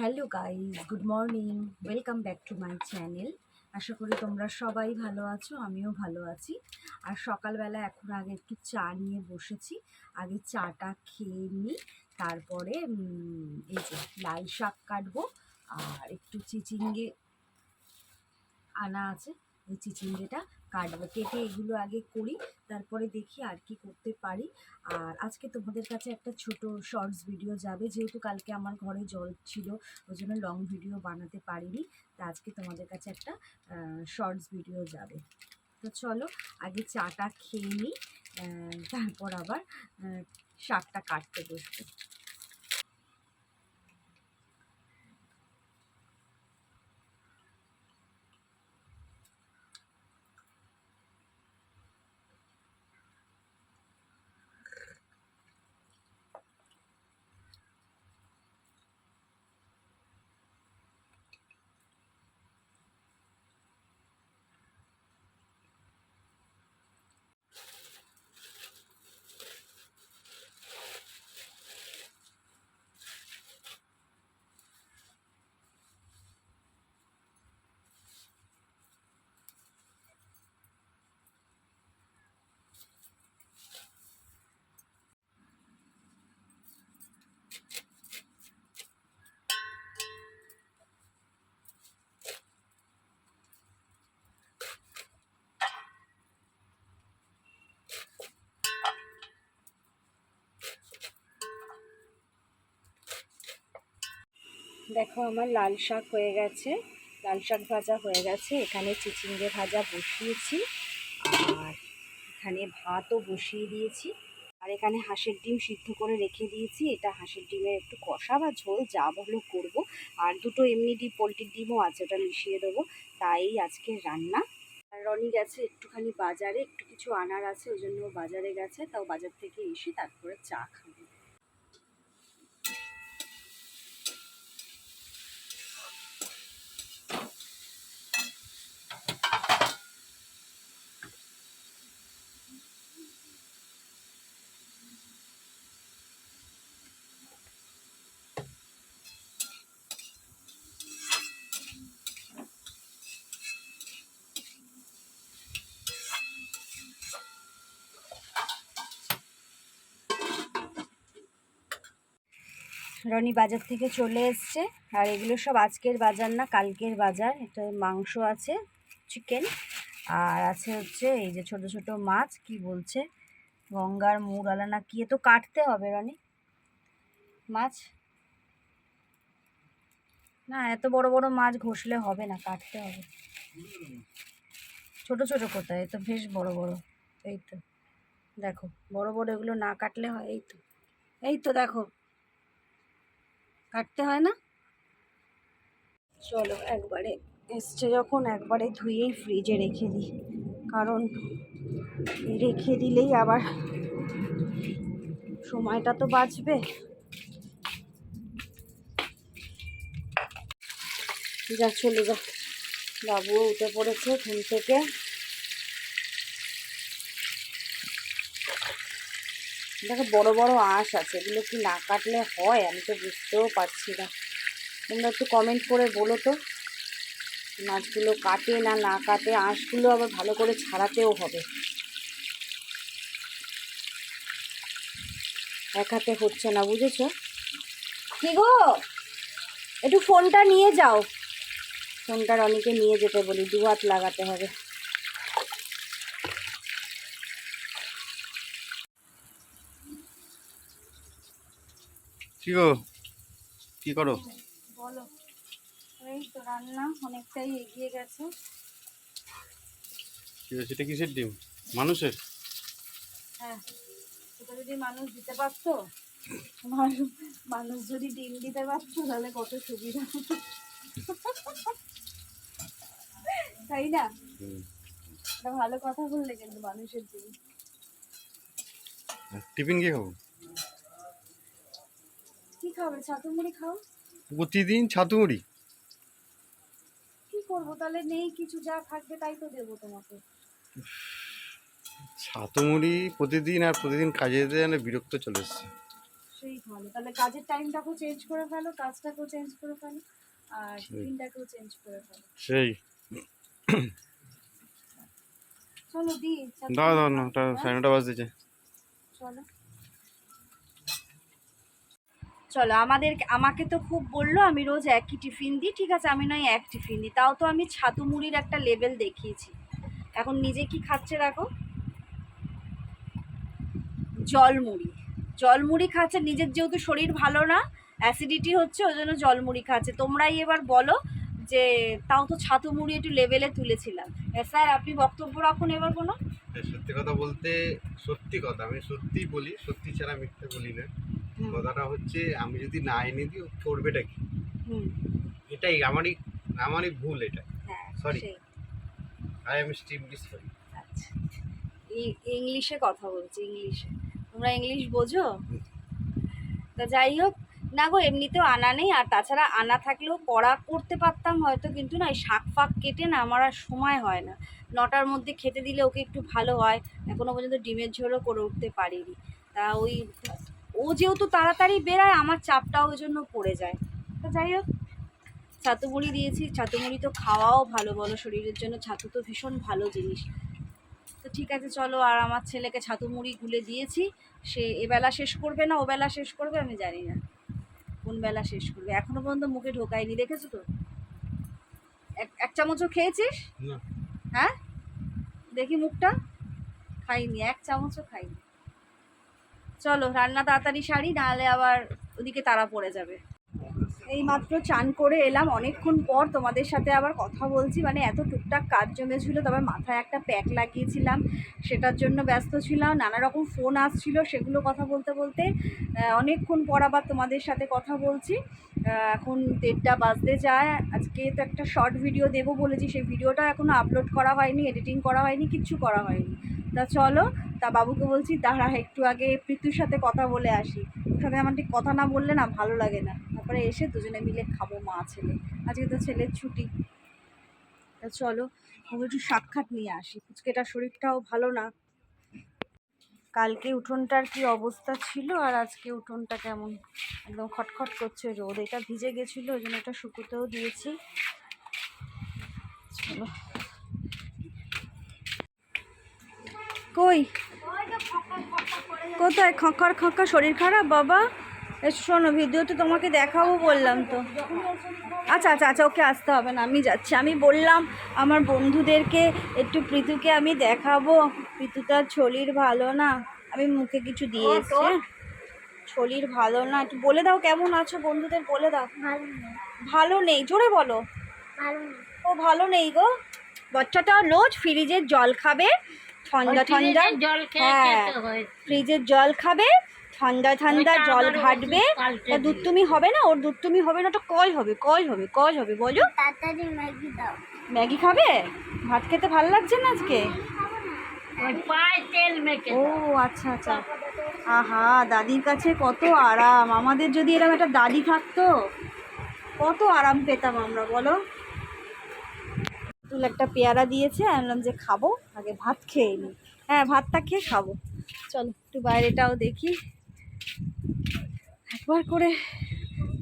Hello guys good morning. Welcome back to my channel. আশা করি তোমরা সবাই ভালো আছো, আমিও ভালো আছি। আর সকালবেলা এখন আগে একটু চা নিয়ে বসেছি। আগে চাটা খেয়ে নিই, তারপরে এই যে লাল শাক কাটবো, আর একটু চিচিঙ্গে আনা আছে ওই চিচিঙ্গেটা। কাটবো কেটে এগুলো আগে করি, তারপরে দেখি আর কি করতে পারি। আর আজকে তোমাদের কাছে একটা ছোট শর্টস ভিডিও যাবে, যেহেতু কালকে আমার ঘরে জল ছিল ওই জন্য লং ভিডিও বানাতে পারিনি। তা আজকে তোমাদের কাছে একটা শর্টস ভিডিও যাবে। তো চলো, আগে চাটা খেয়ে নিই তারপর আবার শাকটা কাটতে বসবো। দেখো আমার লাল শাক হয়ে গেছে। লাল শাক ভাজা হয়ে গেছে। এখানে চিচিঙ্গে ভাজা বসিয়েছি। আর এখানে ভাতও বসিয়ে দিয়েছি। আর এখানে হাঁসের ডিম সিদ্ধ করে রেখে দিয়েছি। এটা হাঁসের ডিমের একটু কষা বা ঝোল, যা বলো করব। আর দুটো এমনি ডিম পোলট্রির ডিমও আছে, ওটা মিশিয়ে দেবো। তাই আজকে রান্না। আর রনি গেছে একটুখানি বাজারে, একটু কিছু আনার আছে, ওই জন্য বাজারে গেছে। তাও বাজার থেকে এসে তারপরে চা খাব। রনি বাজার থেকে চলে এসছে। আর এগুলো সব আজকের বাজার না, কালকের বাজার। এটা মাংস আছে চিকেন আর আছে হচ্ছে এই যে ছোট ছোট মাছ, কি বলছে? গঙ্গার মুরালা না কি? তো কাটতে হবে রনি। মাছ? না, এত বড় বড় মাছ ঘষলে হবে না, কাটতে হবে। ছোট ছোট কোথায়? এ তো বেশ বড় বড়। এই তো। দেখো, বড় বড় এগুলো না কাটলে হয়, এই তো। এই তো দেখো কাটতে হয় না? চলো একবারে, এসছে যখন একবারে ধুয়েই ফ্রিজে রেখে দিই। কারণ রেখে দিলেই আবার সময়টা তো বাঁচবে। যা, চলে যা। বাবুও উঠে পড়েছে ঘুম থেকে। দেখো বড় বড় আঁশ আছে, এগুলো কি না কাটলে হয়? আমি তো বুঝতেও পারছি না। তোমরা একটু কমেন্ট করে বলো তো। মাছগুলো কাটে না না কাটে? আঁশগুলো আবার ভালো করে ছাড়াতেও হবে। এক হাতে হচ্ছে না, বুঝেছ? কি গো? একটু ফোনটা নিয়ে যাও। ফোনটা রনিকে নিয়ে যেতে বলি, দু হাত লাগাতে হবে। কি গো? কি করো? বলো। এই তো রান্না অনেকটাই এগিয়ে গেছে। এটা কিসের ডিম? মানুষের? হ্যাঁ সেটা যদি মানুষ দিতে পারতো মানুষ যদি ডিম দিতে পারতো তাহলে কত সুবিধা তাই না? এটা ভালো কথা বললে কিন্তু মানুষের ডিম। টিফিন কি খাব? কি খাবে? ছাতু মুড়ি খাও? প্রতিদিন ছাতু মুড়ি কি করব? তাহলে নেই কিছু যা থাকবে তাই তো দেবো তোমাকে। ছাতু মুড়ি প্রতিদিন আর প্রতিদিন কাজে যেতে যেন বিরক্ত চলে এসছে। সেই ভালো। তাহলে কাজের টাইমটাকেও চেঞ্জ করে ফেলো কাজটাকেও চেঞ্জ করে ফেলো আর সেই। টিফিনটাকেও চেঞ্জ করে ফেলো। সেই। চলো দি দাও দাও না? সাড়ে নটা বাজতেছে। চলো। চলো আমাদের আমাকে তো খুব বলল আমি রোজ একই টিফিন দিই ঠিক আছে আমি নয় এক টিফিন দিই তাও তো আমি ছাতু মুড়ির একটা লেভেল দেখিয়েছি। এখন নিজে কি খাচ্ছে দেখো? জল মুড়ি। জল মুড়ি খাচ্ছে নিজের যেহেতু শরীর ভালো না অ্যাসিডিটি হচ্ছে ওই জন্য জল মুড়ি খাচ্ছে। তোমরাই এবার বলো যে তাও তো ছাতু মুড়ি একটু লেভেলে তুলেছিলাম। হ্যাঁ, স্যার আপনি বক্তব্য রাখুন এবার কোনো? সত্যি কথা বলতে সত্যি কথা আমি সত্যিই বলি সত্যি ছাড়া মিথ্যে বলি না। কথাটা হচ্ছে আমি যদি না এনে দিই করবেটা কি? এটাই আমারই আমারই ভুল এটা। Sorry. I am extremely sorry ইংলিশে কথা বলছি ইংলিশে। তোমরা ইংলিশ বোঝো? তা যাই হোক না গো এমনিতেও আনা নেই। আর তাছাড়া আনা থাকলেও পড়া করতে পারতাম হয়তো কিন্তু না এই শাক ফাক কেটে না আমার আর সময় হয় না। নটার মধ্যে খেতে দিলে ওকে একটু ভালো হয়। এখনও পর্যন্ত ডিমের ঝোলও করে উঠতে পারিনি। তা ওই ও যেহেতু তাড়াতাড়ি বেরায় আমার চাপটাও ওই জন্য পড়ে যায়। তো যাই হোক ছাতু মুড়ি দিয়েছি। ছাতু মুড়ি তো খাওয়াও ভালো বলো শরীরের জন্য। ছাতু তো ভীষণ ভালো জিনিস। তো ঠিক আছে চলো আর আমার ছেলেকে ছাতু মুড়ি গুলে দিয়েছি। সে এবেলা শেষ করবে না ওবেলা শেষ করবে আমি জানি না। কোন বেলা শেষ করবে? এখনও পর্যন্ত মুখে ঢোকায়নি দেখেছ তো? এক এক চামচও খেয়েছিস? হ্যাঁ? দেখি মুখটা। খাইনি এক চামচও খাইনি। চলো, রান্না তাড়াতাড়ি সারি, নাহলে আবার ওদিকে তারা পড়ে যাবে। এই মাত্র চান করে এলাম, অনেকক্ষণ পর তোমাদের সাথে আবার কথা বলছি। মানে এত টুকটাক কাজ জমেছিল তারপর মাথায় একটা প্যাক লাগিয়েছিলাম, সেটার জন্য ব্যস্ত ছিলাম, নানা রকম ফোন আসছিল, সেগুলো কথা বলতে বলতে অনেকক্ষণ পর আবার তোমাদের সাথে কথা বলছি। এখন দেড়টা বাজতে যায়, আজকে তো একটা শর্ট ভিডিও দেবো বলেছি, সেই ভিডিওটা এখনও আপলোড করা হয়নি, এডিটিং করা হয়নি, কিচ্ছু করা হয়নি। তা চলো, তা বাবুকে বলছি তারা একটু আগে প্রীতুর সাথে কথা বলে আসি। ওর সাথে আমার ঠিক কথা না বললে না ভালো লাগে না। তারপরে এসে দুজনে মিলে খাব মা ছেলে। আজকে তো ছেলের ছুটি। তা চলো ওকে একটু সাক্ষাৎ নিয়ে আসি। পুচকেটার শরীরটাও ভালো না। কালকে উঠোনটার কি অবস্থা ছিল আর আজকে উঠোনটা কেমন? একদম খটখট করছে রোদ। এটা ভিজে গেছিল, ওই জন্য এটা শুকুতেও দিয়েছি। চলো। কই? কোথায়? খঁকর খঁকা শরীর খারাপ বাবা? শোনো ভিডিওতে তোমাকে দেখাবো বললাম তো। আচ্ছা আচ্ছা আচ্ছা ওকে আসতে হবে না আমি যাচ্ছি। আমি বললাম আমার বন্ধুদেরকে একটু প্রীতুকে আমি দেখাবো। প্রীতু তার শরীর ভালো না। আমি মুখে কিছু দিয়ে এসছি? শরীর ভালো না। একটু বলে দাও কেমন আছো বন্ধুদের? বলে দাও। ভালো নেই। জোরে বলো। ও ভালো নেই গো। বাচ্চাটা রোজ ফ্রিজের জল খাবে। ঠান্ডা ঠান্ডা। জল খেয়ে হ্যাঁ ফ্রিজের জল খাবে ঠান্ডা ঠান্ডা জল ঘাটবে। তা দুধ তুমি হবে না? ওর দুধ তুমি হবে না ওটা কয় হবে? কয় হবে? কয় হবে? বলো। তাড়াতাড়ি ম্যাগি দাও। ম্যাগি খাবে? ভাত খেতে ভালো লাগছে না আজকে? ওই পায়ে তেল মেখে ও আচ্ছা আচ্ছা। আহা দাদির কাছে কত আরাম। আমাদের যদি এরকম একটা দাদি থাকতো কত আরাম পেতাম আমরা বলো। তুল একটা পেয়ারা দিয়েছে, আমি বললাম যে খাব, আগে ভাত খেয়ে নিই। হ্যাঁ ভাতটা খেয়ে খাব। চলো, একটু বাইরেটাও দেখি। একবার করে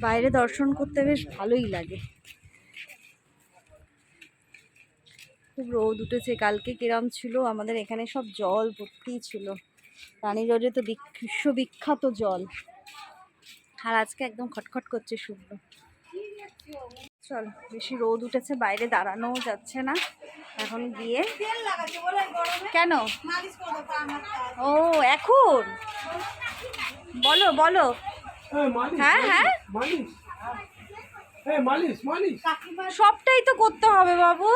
বাইরে দর্শন করতে বেশ ভালোই লাগে। খুব রোদ উঠেছে, কালকে কিরম ছিল? আমাদের এখানে সব জল ভর্তি ছিল। রানী রোডে তো বিশ্ববিখ্যাত জল। আর আজকে একদম খটখট করছে শুকনো। চলো বেশি রোদ উঠেছে বাইরে দাঁড়ানোও যাচ্ছে না। এখন গিয়ে কেন? ও এখন? বলো বলো। হ্যাঁ হ্যাঁ সবটাই তো করতে হবে বাবু।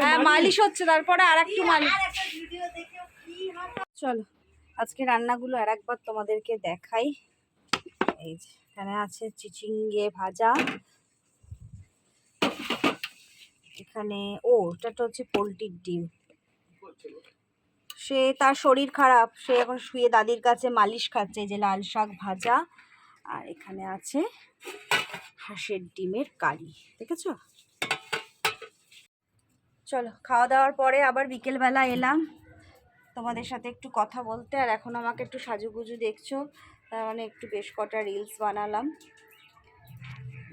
হ্যাঁ মালিশ। হচ্ছে তারপরে আর একটু মালিশ। চলো আজকে রান্নাগুলো আর একবার তোমাদেরকে দেখাই। এই যে এখানে আছে চিচিঙ্গে ভাজা। এখানে ও এটা তো হচ্ছে পোলট্রির ডিম। সে তার শরীর খারাপ সে এখন শুয়ে দাদির কাছে মালিশ খাচ্ছে এই যে লাল শাক ভাজা। আর এখানে আছে হাঁসের ডিমের কারি দেখেছ? চলো খাওয়া দাওয়ার পরে আবার বিকেলবেলা এলাম। তোমাদের সাথে একটু কথা বলতে আর এখন আমাকে একটু সাজুগুজু দেখছ তার মানে একটু বেশ কটা রিলস বানালাম।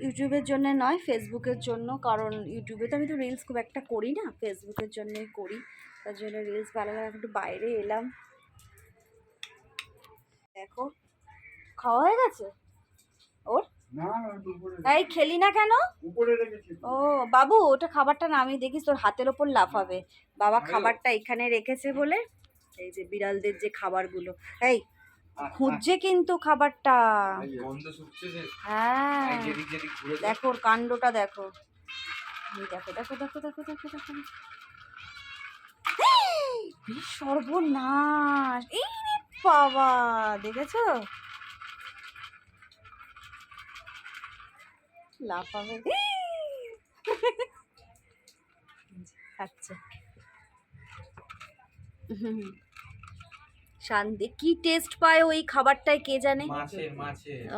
ইউটিউবের জন্য নয় ফেসবুকের জন্য। কারণ ইউটিউবে তো আমি তো রিলস খুব একটা করি না ফেসবুকের জন্যই করি। তার জন্য রিলস বানালাম এখন একটু বাইরে এলাম। দেখো খাওয়া হয়ে গেছে? ওর? এই খেলি না কেন? ও বাবু ওটা খাবারটা নামিয়ে দেখিস তোর হাতের ওপর লাফাবে। বাবা খাবারটা এখানে রেখেছে বলে এই যে বিড়ালদের যে খাবারগুলো। এই খুঁজছে কিন্তু খাবারটা। হ্যাঁ। দেখো ওর কাণ্ডটা দেখো। দেখো দেখো দেখো দেখো দেখো দেখো। সর্বনাশ। এই রে বাবা দেখেছ? লাফাবে। আচ্ছা হুম। শান্তি। কি টেস্ট পায় ওই খাবারটায় কে জানে?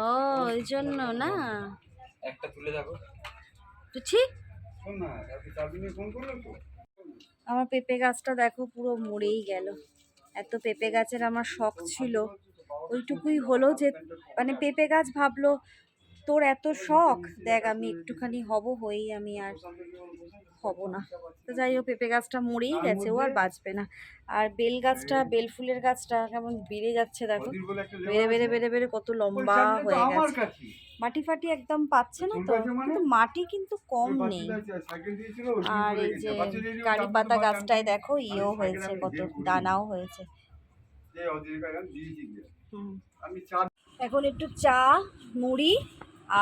ও ওই জন্য না? একটা তুলে দেখো। আমার পেঁপে গাছটা দেখো পুরো মরেই গেল। এত পেঁপে গাছের আমার শখ ছিল। ওইটুকুই হলো যে মানে পেঁপে গাছ ভাবলো তোর এত শখ? দেখ আমি একটুখানি হব হয়েই আমি আর হব না। তো যাই হোক পেঁপে গাছটা মরেই গেছে ও আর বাঁচবে না। আর বেল গাছটা বেল ফুলের গাছটা কেমন বেড়ে যাচ্ছে দেখো। বেড়ে বেড়ে বেড়ে বেড়ে কত লম্বা হয়ে গেছে। মাটি ফাটি একদম পাচ্ছে না তো কিন্তু মাটি কিন্তু কম নেই। আর এই যে কারি পাতা গাছটায় দেখো ইয়েও হয়েছে কত দানাও হয়েছে। এখন একটু চা মুড়ি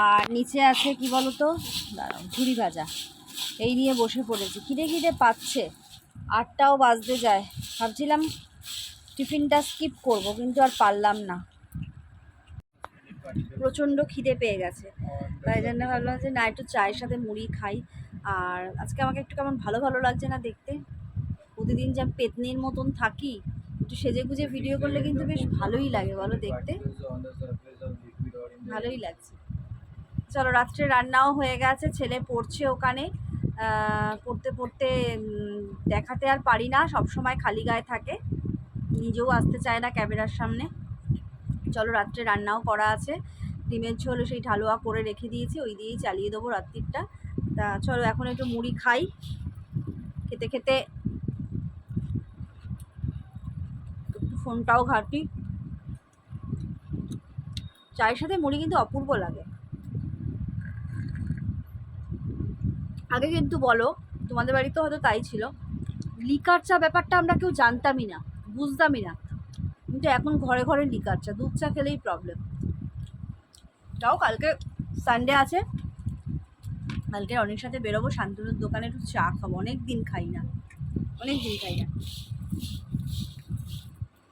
আর নিচে আছে কি বলতো? দাঁড়াও ঝুড়ি ভাজা। এই নিয়ে বসে পড়েছি। খিদে খিদে পাচ্ছে। আটটাও বাজতে যায়। ভাবছিলাম টিফিনটা স্কিপ করব, কিন্তু আর পারলাম না। প্রচণ্ড খিদে পেয়ে গেছে। তাই জন্য ভাবলাম যে, না, একটু চায়ের সাথে মুড়ি খাই। আর আজকে আমাকে একটু কেমন ভালো ভালো লাগছে না দেখতে? প্রতিদিন যে পেতনির মতন থাকি, একটু সেজে গুজে ভিডিও করলে কিন্তু বেশ ভালোই লাগে, বলো দেখতে? ভালোই লাগছে। চলো, রাত্রে রান্নাও হয়ে গেছে, ছেলে পড়ছে ওখানে। পড়তে পড়তে দেখাতে আর পারি না সব সময় খালি গায়ে থাকে। নিজেও আসতে চায় না ক্যামেরার সামনে। চলো রাত্রে রান্নাও করা আছে। ডিমের ঝোল সেই ঢালুয়া করে রেখে দিয়েছি, ওই দিয়েই চালিয়ে দেবো রাত্রিরটা। তা চলো এখন একটু মুড়ি খাই। খেতে খেতে একটু ফোনটাও ঘাঁটি। চায়ের সাথে মুড়ি কিন্তু অপূর্ব লাগে। আগে কিন্তু বলো, তোমাদের বাড়িতে হয়তো তাই ছিল। লিকার চা ব্যাপারটা আমরা কেউ জানতামই না, বুঝতামই না। কিন্তু এখন ঘরে ঘরে লিকার চা, দুধ চা খেলেই প্রবলেম তাও কালকে সানডে আছে। কালকে অনেক সাথে বেরোবো, শান্তনুর দোকানে একটু চা খাব। অনেক দিন খাই না। অনেক দিন খাই না।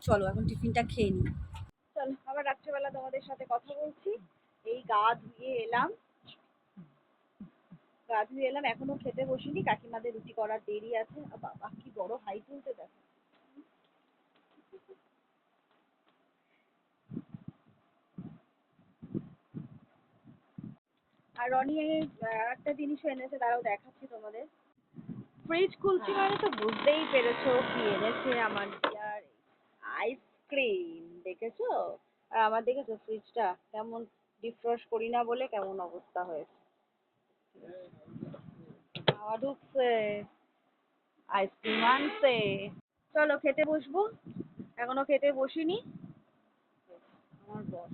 চলো, এখন টিফিনটা খেয়ে নিই। চলো, আবার রাত্রেবেলা তোমাদের সাথে কথা বলছি। এই গা ধুয়ে এলাম। গা ধুয়ে এলাম এখনও খেতে বসিনি। কাকিমাদের রুটি করার দেরি আছে। বাবা কি বড় হাই তুলতে দেখো। আর রনি একটা জিনিসও এনেছে তারাও দেখাচ্ছি তোমাদের। ফ্রিজ খুলছি মানে তো বুঝতেই পেরেছ কি এনেছে আমার ডিয়ার আইসক্রিম দেখেছ? আর আমার দেখেছ ফ্রিজটা কেমন ডিফ্রস্ট করি না বলে কেমন অবস্থা হয়েছে। হাওয়া ঢুকছে আইসক্রিম আনছে চলো খেতে বসবো। এখনও খেতে বসিনি। আমার বস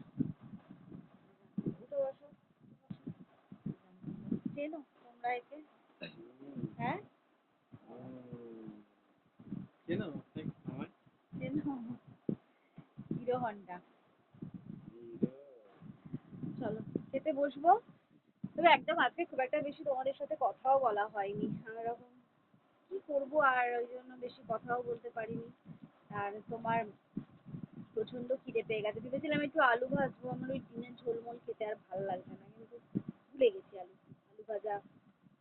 চেনো তোমরা একে। হ্যাঁ? চেনো হিরো হন্ডা। চলো খেতে বসবো। তবে একদম আজকে খুব একটা বেশি তোমাদের সাথে কথাও বলা হয়নি। আমি এরকম কি করব আর ওই জন্য বেশি কথাও বলতে পারিনি। আর তোমার প্রচণ্ড খিদে পেয়ে গেছে। ভেবেছিলাম একটু আলু ভাজবো, আমার ওই ডিমের ঝোলমোল খেতে আর ভালো লাগছে না, কিন্তু ভুলে গেছি আলু আলু ভাজা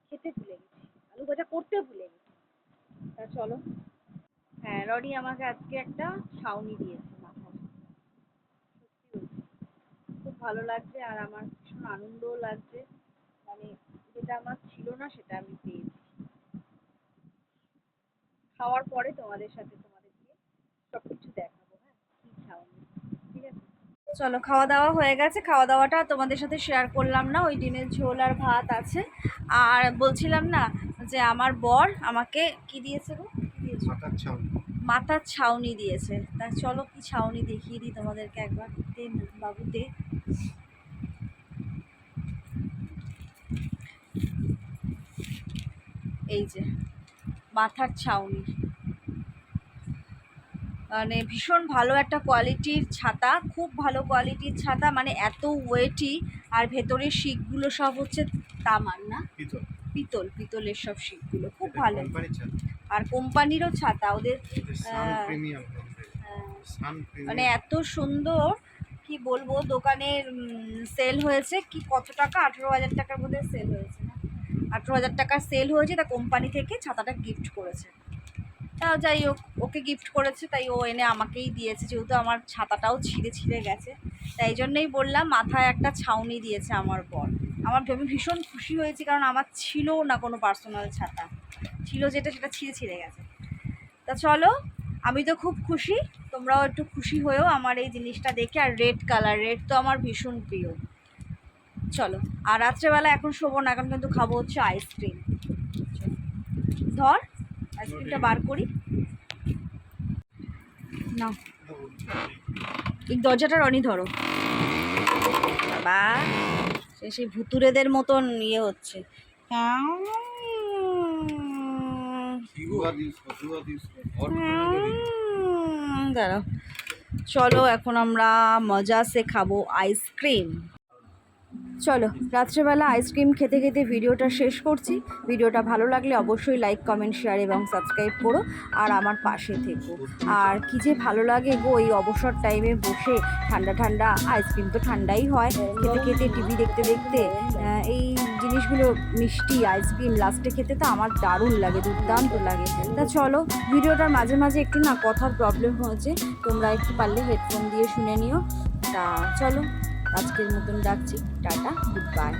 খেতে ভুলে গেছি, আলু ভাজা করতে ভুলে গেছি। তা চলো। হ্যাঁ রনি আমাকে আজকে একটা ছাউনি দিয়েছে খুব ভালো লাগছে আর আমার ভীষণ আনন্দও লাগছে। যেটা আমার ছিল না সেটা আমি পেয়েছি। খাওয়ার পরে তোমাদের সাথে তোমাদেরকে সব কিছু দেখাবো হ্যাঁ? কী ছাউনি ঠিক আছে? চলো খাওয়া দাওয়া হয়ে গেছে। খাওয়া দাওয়াটা তোমাদের সাথে শেয়ার করলাম না ওই ডিমের ঝোল আর ভাত আছে। আর বলছিলাম না যে আমার বর আমাকে কি দিয়েছে গো? মাথার ছাউনি দিয়েছে। তা চলো কি ছাউনি দেখিয়ে দিই তোমাদেরকে একবার। দে বাবু দে। এই যে মাথার ছাউনি। মানে ভীষণ ভালো একটা কোয়ালিটির ছাতা খুব ভালো কোয়ালিটির ছাতা মানে এত ওয়েটি আর ভেতরের শিকগুলো সব হচ্ছে তামার না? পিতল। পিতল পিতলের সব শিকগুলো খুব ভালো। আর কোম্পানিরও ছাতা ওদের সান মানে এত সুন্দর কি বলব দোকানের সেল হয়েছে কি কত টাকা? আঠেরো হাজার টাকার মধ্যে সেল হয়েছে না? আঠেরো হাজার টাকার সেল হয়েছে, তা কোম্পানি থেকে ছাতাটা গিফট করেছে। তাও যাই হোক, ওকে গিফট করেছে, তাই ও এনে আমাকেই দিয়েছে, যেহেতু আমার ছাতাটাও ছিঁড়ে ছিঁড়ে গেছে। তাই জন্যই বললাম, মাথায় একটা ছাউনি দিয়েছে আমার পর আমার আমি ভীষণ খুশি হয়েছি, কারণ আমার ছিল না কোনো পার্সোনাল ছাতা। ছিল যেটা, সেটা ছিঁড়ে ছিঁড়ে গেছে। তা চলো, আমি তো খুব খুশি, তোমরাও একটু খুশি হয়েও আমার এই জিনিসটা দেখে, আর রেড কালার রেড তো আমার ভীষণ প্রিয়। চলো আর রাত্রেবেলা এখন শোবো না এখন কিন্তু খাব হচ্ছে আইসক্রিম। ধর আইসক্রিমটা বার করি। না। এই দরজাটা রনি ধরো। বাবা সে সেই ভুতুরেদের মতন ইয়ে হচ্ছে। দাঁড়াও। চলো এখন আমরা মজা সে খাব আইসক্রিম। চলো, রাত্রেবেলা আইসক্রিম খেতে খেতে ভিডিওটা শেষ করছি। ভিডিওটা ভালো লাগলে অবশ্যই লাইক কমেন্ট শেয়ার এবং সাবস্ক্রাইব করো আর আমার পাশে থেকো। আর কি যে ভালো লাগে গো, এই অবসর টাইমে বসে ঠান্ডা ঠান্ডা আইসক্রিম তো ঠান্ডাই হয়। খেতে খেতে টিভি দেখতে দেখতে এই জিনিসগুলো মিষ্টি আইসক্রিম লাস্টে খেতে তো আমার দারুণ লাগে, দুর্দান্ত লাগে। তা চলো, ভিডিওটার মাঝে মাঝে একটু না কথার প্রবলেম হয়েছে তোমরা একটু পারলে হেডফোন দিয়ে শুনে নিও। তা চলো। আজকের মতন রাখছি টাটা গুড বাই